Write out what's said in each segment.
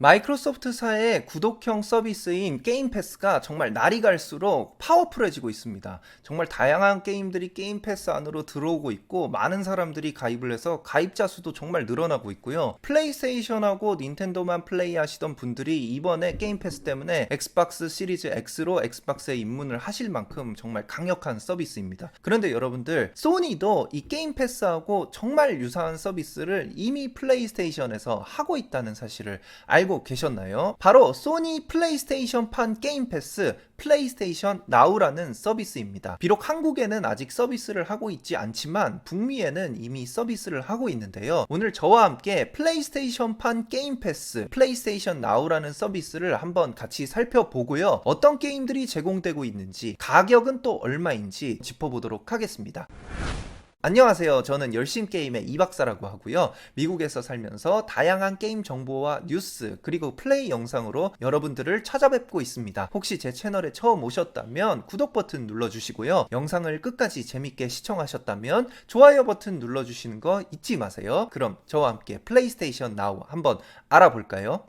마이크로소프트사의 구독형 서비스인 게임 패스가 정말 날이 갈수록 파워풀해지고 있습니다. 정말 다양한 게임들이 게임 패스 안으로 들어오고 있고 많은 사람들이 가입을 해서 가입자 수도 정말 늘어나고 있고요. 플레이스테이션하고 닌텐도만 플레이하시던 분들이 이번에 게임 패스 때문에 엑스박스 시리즈 X로 엑스박스에 입문을 하실 만큼 정말 강력한 서비스입니다. 그런데 여러분들 소니도 이 게임 패스하고 정말 유사한 서비스를 이미 플레이스테이션에서 하고 있다는 사실을 알고 계셨나요? 바로 소니 플레이스테이션판 게임 패스 플레이스테이션 나우라는 서비스입니다. 비록 한국에는 아직 서비스를 하고 있지 않지만 북미에는 이미 서비스를 하고 있는데요. 오늘 저와 함께 플레이스테이션판 게임 패스 플레이스테이션 나우라는 서비스를 한번 같이 살펴보고요. 어떤 게임들이 제공되고 있는지 가격은 또 얼마인지 짚어보도록 하겠습니다. 안녕하세요. 저는 열심 게임의 이박사라고 하고요. 미국에서 살면서 다양한 게임 정보와 뉴스 그리고 플레이 영상으로 여러분들을 찾아뵙고 있습니다. 혹시 제 채널에 처음 오셨다면 구독 버튼 눌러주시고요. 영상을 끝까지 재밌게 시청하셨다면 좋아요 버튼 눌러주시는 거 잊지 마세요. 그럼 저와 함께 플레이스테이션 나우 한번 알아볼까요?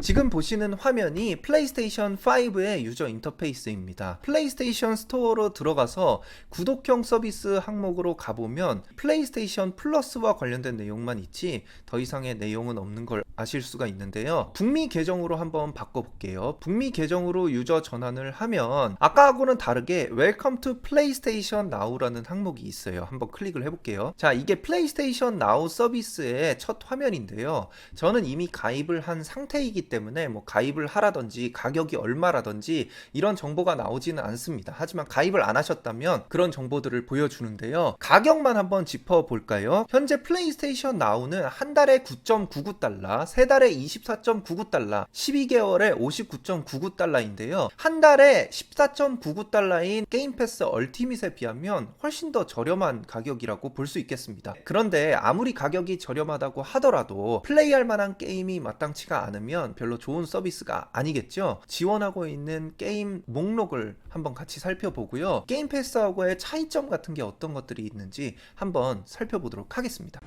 지금 보시는 화면이 플레이스테이션 5의 유저 인터페이스입니다. 플레이스테이션 스토어로 들어가서 구독형 서비스 항목으로 가보면 플레이스테이션 플러스와 관련된 내용만 있지 더 이상의 내용은 없는 걸 아실 수가 있는데요. 북미 계정으로 한번 바꿔볼게요. 북미 계정으로 유저 전환을 하면 아까하고는 다르게 Welcome to PlayStation Now라는 항목이 있어요. 한번 클릭을 해볼게요. 자, 이게 플레이스테이션 나우 서비스의 첫 화면인데요. 저는 이미 가입을 한 상태이기 때문에 뭐 가입을 하라든지 가격이 얼마라든지 이런 정보가 나오지는 않습니다. 하지만 가입을 안 하셨다면 그런 정보들을 보여주는데요. 가격만 한번 짚어볼까요? 현재 플레이스테이션 나우는 한 달에 9.99달러, 세 달에 24.99달러, 12개월에 59.99달러인데요. 한 달에 14.99달러인 게임 패스 얼티밋에 비하면 훨씬 더 저렴한 가격이라고 볼 수 있겠습니다. 그런데 아무리 가격이 저렴하다고 하더라도 플레이할 만한 게임이 마땅치가 않으면 별로 좋은 서비스가 아니겠죠. 지원하고 있는 게임 목록을 한번 같이 살펴보고요. 게임 패스하고의 차이점 같은 게 어떤 것들이 있는지 한번 살펴보도록 하겠습니다.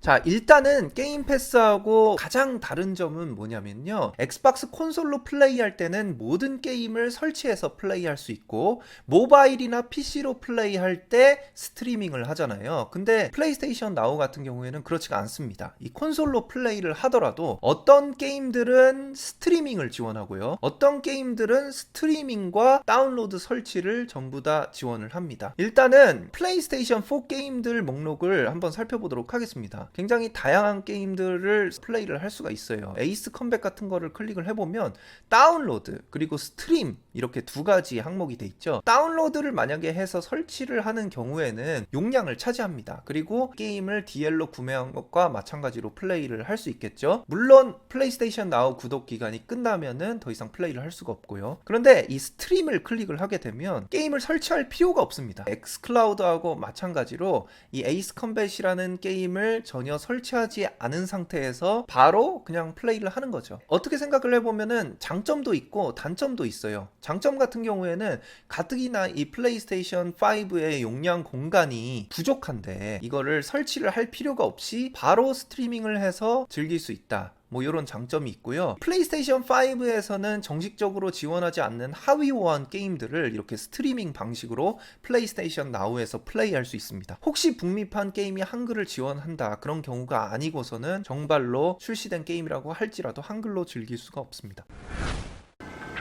자, 일단은 게임 패스하고 가장 다른 점은 뭐냐면요. 엑스박스 콘솔로 플레이할 때는 모든 게임을 설치해서 플레이할 수 있고, 모바일이나 PC로 플레이할 때 스트리밍을 하잖아요. 근데 플레이스테이션 나우 같은 경우에는 그렇지가 않습니다. 이 콘솔로 플레이를 하더라도 어떤 게임들은 스트리밍을 지원하고요. 어떤 게임들은 스트리밍과 다운로드 설치를 전부 다 지원을 합니다. 일단은 플레이스테이션 4 게임들 목록을 한번 살펴보도록 하겠습니다. 굉장히 다양한 게임들을 플레이를 할 수가 있어요. 에이스 컴백 같은 거를 클릭을 해보면 다운로드 그리고 스트림 이렇게 두 가지 항목이 돼 있죠. 다운로드를 만약에 해서 설치를 하는 경우에는 용량을 차지합니다. 그리고 게임을 DL로 구매한 것과 마찬가지로 플레이를 할 수 있겠죠. 물론 플레이스테이션 나우 구독 기간이 끝나면은 더 이상 플레이를 할 수가 없고요. 그런데 이 스트림을 클릭을 하게 되면 게임을 설치할 필요가 없습니다. 엑스클라우드하고 마찬가지로 이 에이스 컴뱃이라는 게임을 전혀 설치하지 않은 상태에서 바로 그냥 플레이를 하는 거죠. 어떻게 생각을 해보면은 장점도 있고 단점도 있어요. 장점 같은 경우에는 가뜩이나 이 플레이스테이션 5의 용량 공간이 부족한데 이거를 설치를 할 필요가 없이 바로 스트리밍을 해서 즐길 수 있다. 뭐 이런 장점이 있고요. 플레이스테이션 5에서는 정식적으로 지원하지 않는 하위 호환 게임들을 이렇게 스트리밍 방식으로 플레이스테이션 나우에서 플레이할 수 있습니다. 혹시 북미판 게임이 한글을 지원한다 그런 경우가 아니고서는 정발로 출시된 게임이라고 할지라도 한글로 즐길 수가 없습니다.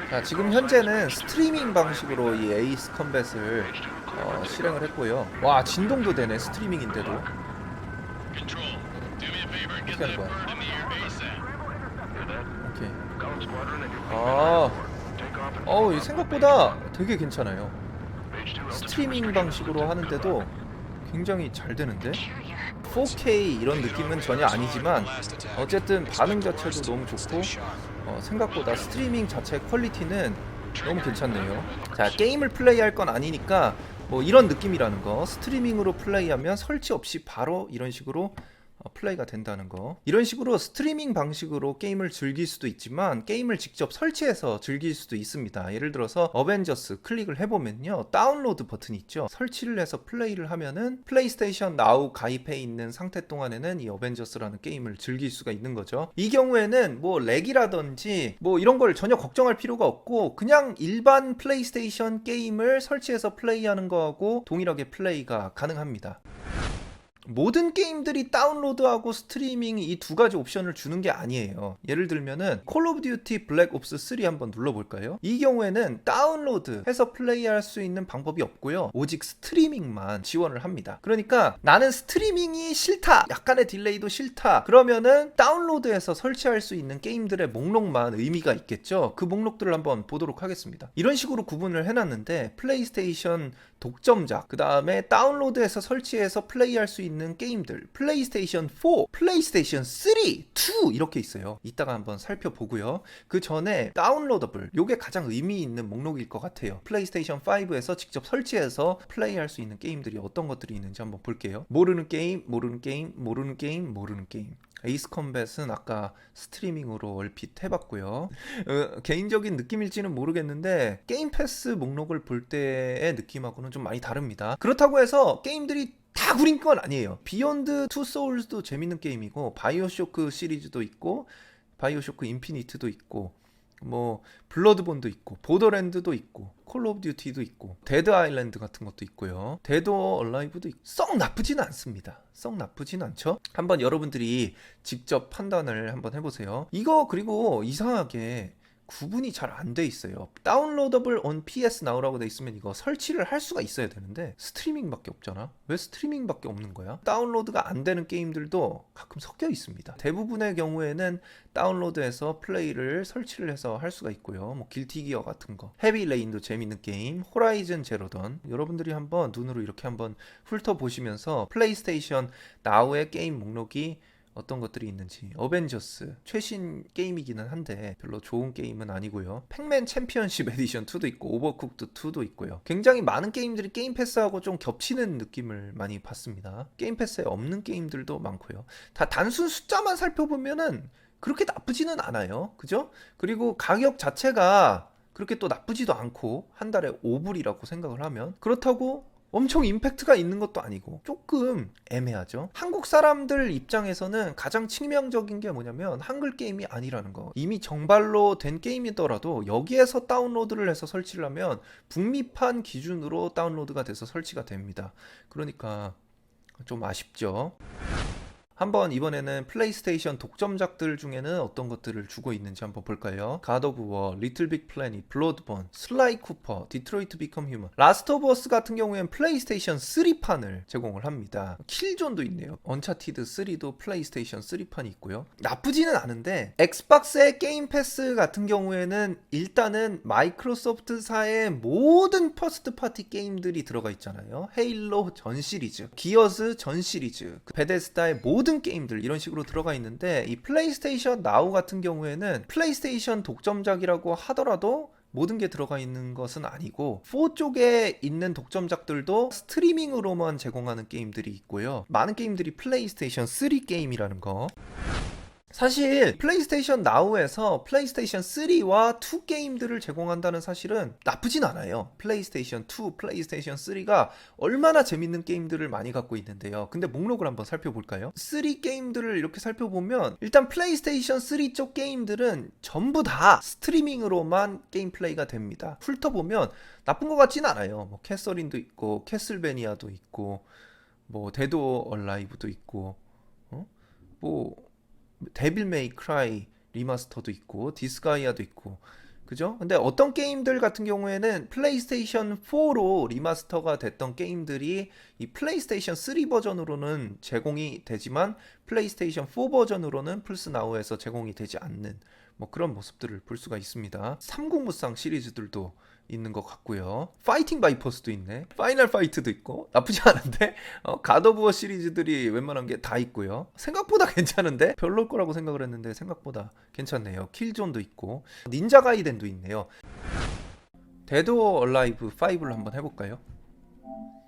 자, 지금 현재는 스트리밍 방식으로 이 에이스 컴뱃을 어, 실행을 했고요. 와, 진동도 되네, 스트리밍인데도. 어떻게 하는 거야? 오케이. 아, 어우, 이 생각보다 되게 괜찮아요. 스트리밍 방식으로 하는데도 굉장히 잘 되는데? 4K 이런 느낌은 전혀 아니지만 어쨌든 반응 자체도 너무 좋고 어, 생각보다 스트리밍 자체 퀄리티는 너무 괜찮네요. 자 게임을 플레이할 건 아니니까 뭐 이런 느낌이라는 거 스트리밍으로 플레이하면 설치 없이 바로 이런 식으로 어, 플레이가 된다는 거. 이런 식으로 스트리밍 방식으로 게임을 즐길 수도 있지만 게임을 직접 설치해서 즐길 수도 있습니다. 예를 들어서 어벤져스 클릭을 해보면요. 다운로드 버튼이 있죠. 설치를 해서 플레이를 하면은 플레이스테이션 나우 가입해 있는 상태 동안에는 이 어벤져스라는 게임을 즐길 수가 있는 거죠. 이 경우에는 뭐 렉이라든지 뭐 이런 걸 전혀 걱정할 필요가 없고 그냥 일반 플레이스테이션 게임을 설치해서 플레이하는 거하고 동일하게 플레이가 가능합니다. 모든 게임들이 다운로드하고 스트리밍 이 두 가지 옵션을 주는 게 아니에요. 예를 들면은 콜 오브 듀티 블랙 옵스 3 한번 눌러볼까요? 이 경우에는 다운로드 해서 플레이할 수 있는 방법이 없고요. 오직 스트리밍만 지원을 합니다. 그러니까 나는 스트리밍이 싫다. 약간의 딜레이도 싫다. 그러면은 다운로드해서 설치할 수 있는 게임들의 목록만 의미가 있겠죠. 그 목록들을 한번 보도록 하겠습니다. 이런 식으로 구분을 해놨는데 플레이스테이션 독점작, 그 다음에 다운로드해서 설치해서 플레이할 수 있는 게임들, 플레이스테이션 4, 플레이스테이션 3, 2 이렇게 있어요. 이따가 한번 살펴보고요. 그 전에 다운로더블, 요게 가장 의미 있는 목록일 것 같아요. 플레이스테이션 5에서 직접 설치해서 플레이할 수 있는 게임들이 어떤 것들이 있는지 한번 볼게요. 모르는 게임, 모르는 게임, 모르는 게임, 모르는 게임. 에이스 컴뱃은 아까 스트리밍으로 얼핏 해봤고요. 어, 개인적인 느낌일지는 모르겠는데 게임 패스 목록을 볼 때의 느낌하고는 좀 많이 다릅니다. 그렇다고 해서 게임들이 다 구린 건 아니에요. 비욘드 투 소울스도 재밌는 게임이고 바이오쇼크 시리즈도 있고 바이오쇼크 인피니트도 있고 뭐 블러드본도 있고 보더랜드도 있고 콜 오브 듀티도 있고 데드 아일랜드 같은 것도 있고요. 데드 얼라이브도 있고 썩 나쁘진 않습니다. 썩 나쁘진 않죠? 한번 여러분들이 직접 판단을 한번 해보세요. 이거 그리고 이상하게 구분이 잘 안 돼 있어요. 다운로더블 on PS 나오라고 돼 있으면 이거 설치를 할 수가 있어야 되는데 스트리밍밖에 없잖아. 왜 스트리밍밖에 없는 거야? 다운로드가 안 되는 게임들도 가끔 섞여 있습니다. 대부분의 경우에는 다운로드해서 플레이를 설치를 해서 할 수가 있고요. 뭐 길티 기어 같은 거, 헤비 레인도 재밌는 게임, 호라이즌 제로던 여러분들이 한번 눈으로 이렇게 한번 훑어 보시면서 플레이스테이션 나우의 게임 목록이 어떤 것들이 있는지. 어벤져스. 최신 게임이기는 한데 별로 좋은 게임은 아니고요. 팩맨 챔피언십 에디션 2도 있고 오버쿡드 2도 있고요. 굉장히 많은 게임들이 게임 패스하고 좀 겹치는 느낌을 많이 받습니다. 게임 패스에 없는 게임들도 많고요. 다 단순 숫자만 살펴보면은 그렇게 나쁘지는 않아요. 그죠? 그리고 가격 자체가 그렇게 또 나쁘지도 않고 한 달에 5불이라고 생각을 하면 그렇다고 엄청 임팩트가 있는 것도 아니고 조금 애매하죠. 한국 사람들 입장에서는 가장 치명적인 게 뭐냐면 한글 게임이 아니라는 거. 이미 정발로 된 게임이더라도 여기에서 다운로드를 해서 설치를 하면 북미판 기준으로 다운로드가 돼서 설치가 됩니다. 그러니까 좀 아쉽죠. 한번 이번에는 플레이스테이션 독점작들 중에는 어떤 것들을 주고 있는지 한번 볼까요? 가드 오브 워, 리틀 빅 플래닛, 블러드본, 슬라이 쿠퍼, 디트로이트 비컴 휴먼, 라스트 오브 어스 같은 경우에는 플레이스테이션 3판을 제공을 합니다. 킬존도 있네요. 언차티드 3도 플레이스테이션 3판이 있고요. 나쁘지는 않은데 엑스박스의 게임 패스 같은 경우에는 일단은 마이크로소프트사의 모든 퍼스트 파티 게임들이 들어가 있잖아요. 헤일로 전 시리즈, 기어스 전 시리즈, 베데스다의 모든 모든 게임들 이런 식으로 들어가 있는데 이 플레이스테이션 나우 같은 경우에는 플레이스테이션 독점작이라고 하더라도 모든 게 들어가 있는 것은 아니고 4 쪽에 있는 독점작들도 스트리밍으로만 제공하는 게임들이 있고요. 많은 게임들이 플레이스테이션 3 게임이라는 거. 사실 플레이스테이션 나우에서 플레이스테이션 3와 2 게임들을 제공한다는 사실은 나쁘진 않아요. 플레이스테이션 2, 플레이스테이션 3가 얼마나 재밌는 게임들을 많이 갖고 있는데요. 근데 목록을 한번 살펴볼까요? 3 게임들을 이렇게 살펴보면 일단 플레이스테이션 3 쪽 게임들은 전부 다 스트리밍으로만 게임 플레이가 됩니다. 훑어보면 나쁜 것 같지는 않아요. 뭐 캐서린도 있고 캐슬베니아도 있고 뭐 데드 얼라이브도 있고 어? 뭐 데빌 메이 크라이 리마스터도 있고 디스가이아도 있고 그죠? 근데 어떤 게임들 같은 경우에는 플레이스테이션 4로 리마스터가 됐던 게임들이 이 플레이스테이션 3 버전으로는 제공이 되지만 플레이스테이션 4 버전으로는 플스 나우에서 제공이 되지 않는 뭐 그런 모습들을 볼 수가 있습니다. 삼국무쌍 시리즈들도 있는 것 같고요. 파이팅 바이퍼스도 있네. 파이널 파이트도 있고 나쁘지 않은데 어, 가더부어 시리즈들이 웬만한 게 다 있고요. 생각보다 괜찮은데 별로일 거라고 생각을 했는데 생각보다 괜찮네요. 킬존도 있고 닌자 가이덴도 있네요. 데드 얼라이브 5를 한번 해볼까요?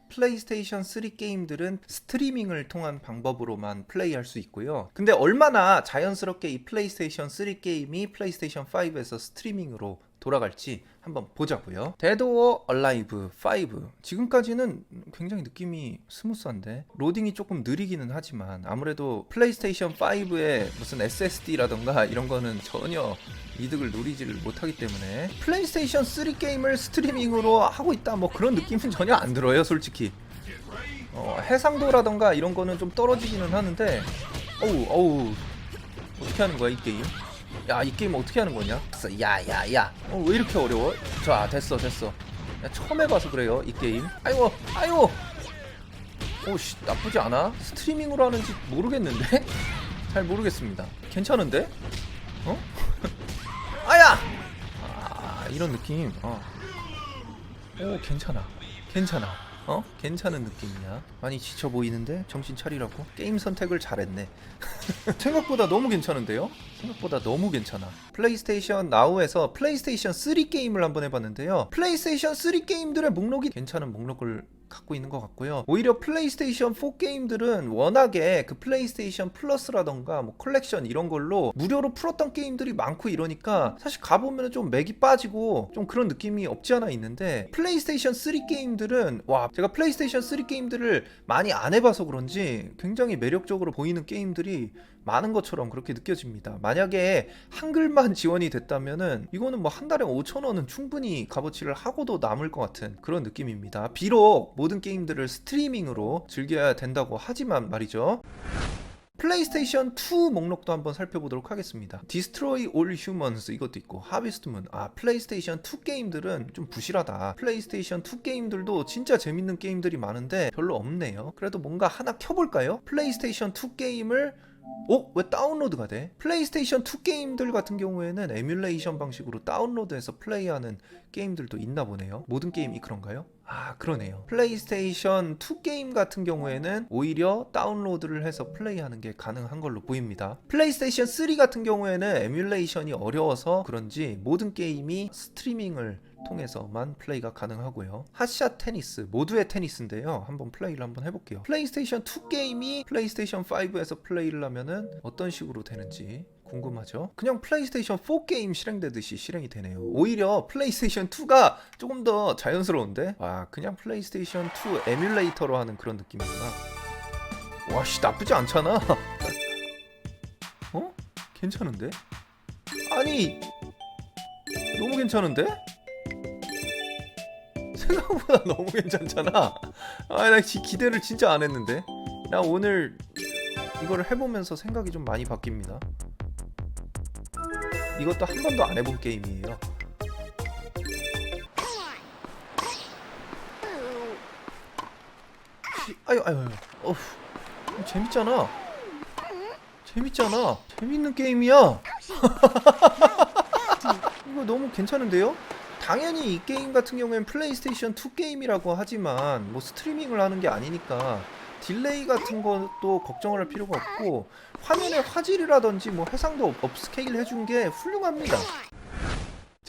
플레이스테이션 3 게임들은 스트리밍을 통한 방법으로만 플레이할 수 있고요. 근데 얼마나 자연스럽게 이 플레이스테이션 3 게임이 플레이스테이션 5에서 스트리밍으로 돌아갈지 한번 보자고요. 데드 오어 얼라이브 5 지금까지는 굉장히 느낌이 스무스한데 로딩이 조금 느리기는 하지만 아무래도 플레이스테이션 5의 무슨 SSD라던가 이런 거는 전혀 이득을 누리지를 못하기 때문에 플레이스테이션 3 게임을 스트리밍으로 하고 있다. 뭐 그런 느낌은 전혀 안 들어요 솔직히. 어, 해상도라던가 이런 거는 좀 떨어지기는 하는데 어우 어우. 어떻게 하는 거야 이 게임 야 이 게임 어떻게 하는 거냐? 야야야. 어, 왜 이렇게 어려워? 자 됐어 됐어. 야, 처음 해봐서 그래요 이 게임. 아이고 아이고. 오씨 나쁘지 않아? 스트리밍으로 하는지 모르겠는데? 잘 모르겠습니다. 괜찮은데? 어? 아야! 아 이런 느낌. 어. 오 괜찮아. 괜찮아 어? 괜찮은 느낌이야. 많이 지쳐 보이는데? 정신 차리라고? 게임 선택을 잘했네. 생각보다 너무 괜찮은데요? 생각보다 너무 괜찮아. 플레이스테이션 나우에서 플레이스테이션 3 게임을 한번 해봤는데요. 플레이스테이션 3 게임들의 목록이 괜찮은 목록을 갖고 있는 것 같고요. 오히려 플레이스테이션 4 게임들은 워낙에 그 플레이스테이션 플러스라던가 뭐 컬렉션 이런 걸로 무료로 풀었던 게임들이 많고 이러니까 사실 가보면 좀 맥이 빠지고 좀 그런 느낌이 없지 않아 있는데 플레이스테이션 3 게임들은 와 제가 플레이스테이션 3 게임들을 많이 안 해봐서 그런지 굉장히 매력적으로 보이는 게임들이 많은 것처럼 그렇게 느껴집니다. 만약에 한글만 지원이 됐다면은 이거는 뭐 한 달에 5천 원은 충분히 값어치를 하고도 남을 것 같은 그런 느낌입니다. 비록 모든 게임들을 스트리밍으로 즐겨야 된다고 하지만 말이죠. 플레이스테이션 2 목록도 한번 살펴보도록 하겠습니다. Destroy All Humans 이것도 있고 Moon. 아 플레이스테이션 2 게임들은 좀 부실하다. 플레이스테이션 2 게임들도 진짜 재밌는 게임들이 많은데 별로 없네요. 그래도 뭔가 하나 켜볼까요? 플레이스테이션 2 게임을 어? 왜 다운로드가 돼? 플레이스테이션 2 게임들 같은 경우에는 에뮬레이션 방식으로 다운로드해서 플레이하는 게임들도 있나 보네요. 모든 게임이 그런가요? 아, 그러네요. 플레이스테이션 2 게임 같은 경우에는 오히려 다운로드를 해서 플레이하는 게 가능한 걸로 보입니다. 플레이스테이션 3 같은 경우에는 에뮬레이션이 어려워서 그런지 모든 게임이 스트리밍을 통해서만 플레이가 가능하고요. 핫샷 테니스 모두의 테니스인데요. 한번 플레이를 한번 해볼게요. 플레이스테이션 2 게임이 플레이스테이션 5에서 플레이를 하면은 어떤 식으로 되는지 궁금하죠? 그냥 플레이스테이션 4 게임 실행되듯이 실행이 되네요. 오히려 플레이스테이션 2가 조금 더 자연스러운데? 와, 그냥 플레이스테이션 2 에뮬레이터로 하는 그런 느낌이구나. 와, 씨, 나쁘지 않잖아. 어? 괜찮은데? 아니, 너무 괜찮은데? 생각보다 너무 괜찮잖아. 아, 나 기- 기대를 진짜 안 했는데. 나 오늘 이거를 해보면서 생각이 좀 많이 바뀝니다. 이것도 한 번도 안 해본 게임이에요. 시- 아유 아유 아유. 어후. 재밌잖아. 재밌잖아. 재밌는 게임이야. 이거 너무 괜찮은데요? 당연히 이 게임 같은 경우엔 플레이스테이션 2 게임이라고 하지만 뭐 스트리밍을 하는 게 아니니까 딜레이 같은 것도 걱정을 할 필요가 없고 화면의 화질이라든지 뭐 해상도 업- 업스케일 해준 게 훌륭합니다.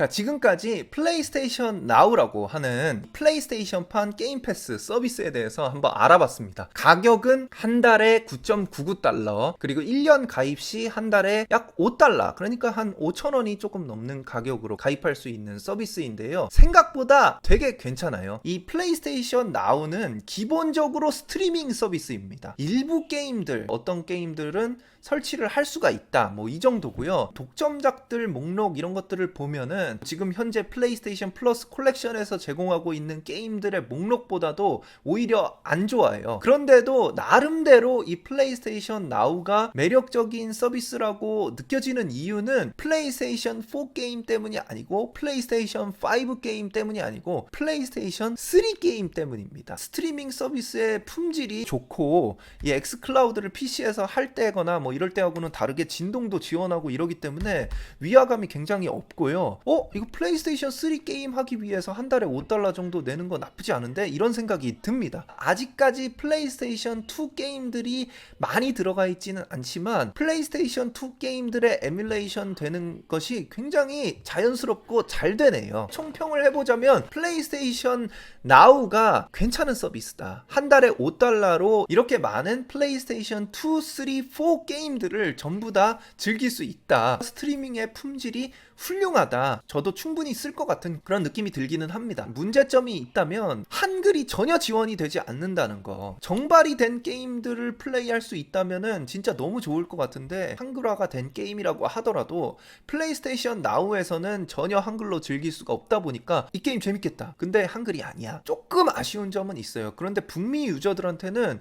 자, 지금까지 플레이스테이션 나우라고 하는 플레이스테이션판 게임 패스 서비스에 대해서 한번 알아봤습니다. 가격은 한 달에 9.99달러, 그리고 1년 가입 시 한 달에 약 5달러, 그러니까 한 5천원이 조금 넘는 가격으로 가입할 수 있는 서비스인데요. 생각보다 되게 괜찮아요. 이 플레이스테이션 나우는 기본적으로 스트리밍 서비스입니다. 일부 게임들, 어떤 게임들은 설치를 할 수가 있다. 뭐 이 정도고요. 독점작들 목록 이런 것들을 보면은 지금 현재 플레이스테이션 플러스 콜렉션에서 제공하고 있는 게임들의 목록보다도 오히려 안 좋아요. 그런데도 나름대로 이 플레이스테이션 나우가 매력적인 서비스라고 느껴지는 이유는 플레이스테이션 4 게임 때문이 아니고 플레이스테이션 5 게임 때문이 아니고 플레이스테이션 3 게임 때문입니다. 스트리밍 서비스의 품질이 좋고 이 엑스클라우드를 PC에서 할 때거나 뭐 이럴 때하고는 다르게 진동도 지원하고 이러기 때문에 위화감이 굉장히 없고요. 어? 어? 이거 플레이스테이션 3 게임 하기 위해서 한 달에 5달러 정도 내는 거 나쁘지 않은데? 이런 생각이 듭니다. 아직까지 플레이스테이션 2 게임들이 많이 들어가 있지는 않지만 플레이스테이션 2 게임들의 에뮬레이션 되는 것이 굉장히 자연스럽고 잘 되네요. 총평을 해보자면 플레이스테이션 나우가 괜찮은 서비스다. 한 달에 5달러로 이렇게 많은 플레이스테이션 2, 3, 4 게임 들을 전부 다 즐길 수 있다. 스트리밍의 품질이 훌륭하다. 저도 충분히 쓸 것 같은 그런 느낌이 들기는 합니다. 문제점이 있다면 한글이 전혀 지원이 되지 않는다는 거. 정발이 된 게임들을 플레이할 수 있다면은 진짜 너무 좋을 것 같은데 한글화가 된 게임이라고 하더라도 플레이스테이션 나우에서는 전혀 한글로 즐길 수가 없다 보니까 이 게임 재밌겠다. 근데 한글이 아니야. 조금 아쉬운 점은 있어요. 그런데 북미 유저들한테는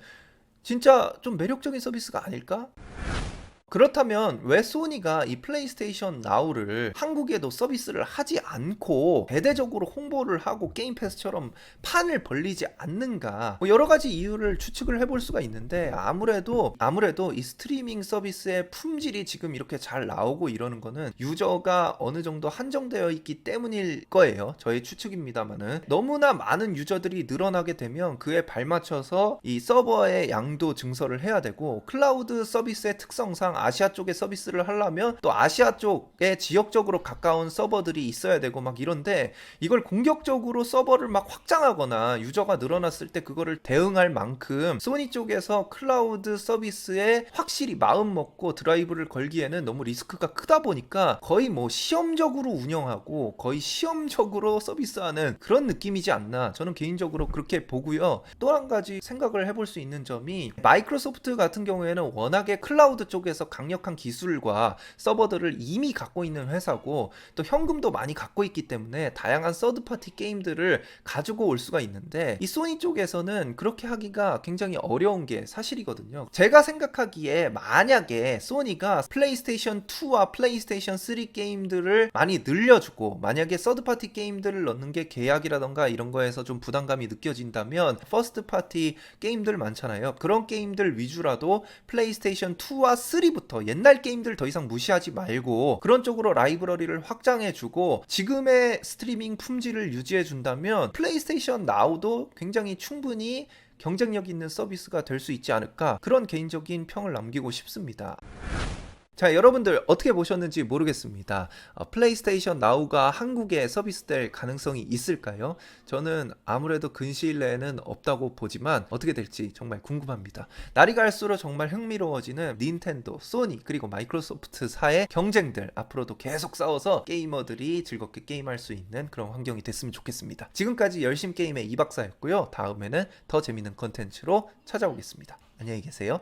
진짜 좀 매력적인 서비스가 아닐까? 그렇다면 왜 소니가 이 플레이스테이션 나우를 한국에도 서비스를 하지 않고 대대적으로 홍보를 하고 게임 패스처럼 판을 벌리지 않는가? 뭐 여러 가지 이유를 추측을 해볼 수가 있는데 아무래도 아무래도 이 스트리밍 서비스의 품질이 지금 이렇게 잘 나오고 이러는 거는 유저가 어느 정도 한정되어 있기 때문일 거예요. 저의 추측입니다만은. 너무나 많은 유저들이 늘어나게 되면 그에 발맞춰서 이 서버의 양도 증설을 해야 되고 클라우드 서비스의 특성상 아시아 쪽에 서비스를 하려면 또 아시아 쪽에 지역적으로 가까운 서버들이 있어야 되고 막 이런데 이걸 공격적으로 서버를 막 확장하거나 유저가 늘어났을 때 그거를 대응할 만큼 소니 쪽에서 클라우드 서비스에 확실히 마음 먹고 드라이브를 걸기에는 너무 리스크가 크다 보니까 거의 뭐 시험적으로 운영하고 거의 시험적으로 서비스하는 그런 느낌이지 않나 저는 개인적으로 그렇게 보고요. 또 한 가지 생각을 해볼 수 있는 점이 마이크로소프트 같은 경우에는 워낙에 클라우드 쪽에서 강력한 기술과 서버들을 이미 갖고 있는 회사고 또 현금도 많이 갖고 있기 때문에 다양한 서드파티 게임들을 가지고 올 수가 있는데 이 소니 쪽에서는 그렇게 하기가 굉장히 어려운 게 사실이거든요. 제가 생각하기에 만약에 소니가 플레이스테이션 2와 플레이스테이션 3 게임들을 많이 늘려주고 만약에 서드파티 게임들을 넣는 게 계약이라던가 이런 거에서 좀 부담감이 느껴진다면 퍼스트 파티 게임들 많잖아요. 그런 게임들 위주라도 플레이스테이션 2와 3 부터 옛날 게임들 더 이상 무시하지 말고 그런 쪽으로 라이브러리를 확장해주고 지금의 스트리밍 품질을 유지해준다면 플레이스테이션 나우도 굉장히 충분히 경쟁력 있는 서비스가 될 수 있지 않을까 그런 개인적인 평을 남기고 싶습니다. 자, 여러분들 어떻게 보셨는지 모르겠습니다. 어, 플레이스테이션 나우가 한국에 서비스될 가능성이 있을까요? 저는 아무래도 근시일 내에는 없다고 보지만 어떻게 될지 정말 궁금합니다. 날이 갈수록 정말 흥미로워지는 닌텐도, 소니, 그리고 마이크로소프트사의 경쟁들 앞으로도 계속 싸워서 게이머들이 즐겁게 게임할 수 있는 그런 환경이 됐으면 좋겠습니다. 지금까지 열심 게임의 이박사였고요. 다음에는 더 재밌는 컨텐츠로 찾아오겠습니다. 안녕히 계세요.